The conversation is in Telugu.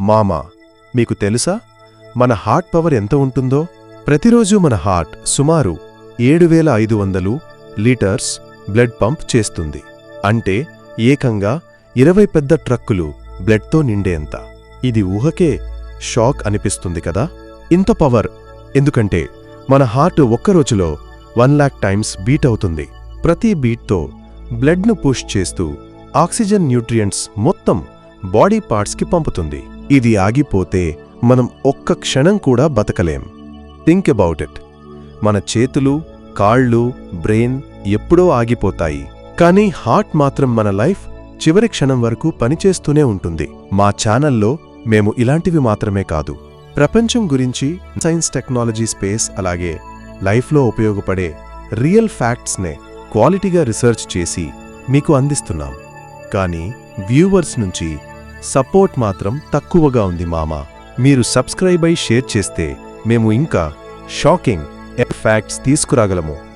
మామా మీకు తెలుసా? మన హార్ట్ పవర్ ఎంత ఉంటుందో? ప్రతిరోజు మన హార్ట్ సుమారు ఏడు వేల ఐదు వందలు లీటర్స్ బ్లడ్ పంప్ చేస్తుంది. అంటే ఏకంగా ఇరవై పెద్ద ట్రక్కులు బ్లడ్తో నిండేంత. ఇది ఊహకే షాక్ అనిపిస్తుంది కదా? ఇంత పవర్! ఎందుకంటే మన హార్ట్ ఒక్క రోజులో వన్ లాక్ టైమ్స్ బీట్ అవుతుంది. ప్రతి బీట్తో బ్లడ్ను పుష్ చేస్తూ ఆక్సిజన్ న్యూట్రియంట్స్ మొత్తం బాడీ పార్ట్స్కి పంపుతుంది. ఇది ఆగిపోతే మనం ఒక్క క్షణం కూడా బతకలేం. థింక్ అబౌట్ ఇట్ మన చేతులు కాళ్ళు బ్రెయిన్ ఎప్పుడో ఆగిపోతాయి. కానీ హార్ట్ మాత్రం మన లైఫ్ చివరి క్షణం వరకు పనిచేస్తూనే ఉంటుంది. మా ఛానల్లో మేము ఇలాంటివి మాత్రమే కాదు. ప్రపంచం గురించి సైన్స్ టెక్నాలజీ స్పేస్ అలాగే లైఫ్లో ఉపయోగపడే రియల్ ఫ్యాక్ట్స్నే క్వాలిటీగా రీసెర్చ్ చేసి మీకు అందిస్తున్నాం. కానీ వ్యూవర్స్ నుంచి సపోర్ట్ మాత్రం తక్కువగా ఉంది మామా. మీరు సబ్స్క్రైబ్ అయి షేర్ చేస్తే మేము ఇంకా షాకింగ్ ఫ్యాక్ట్స్ తీసుకురాగలము.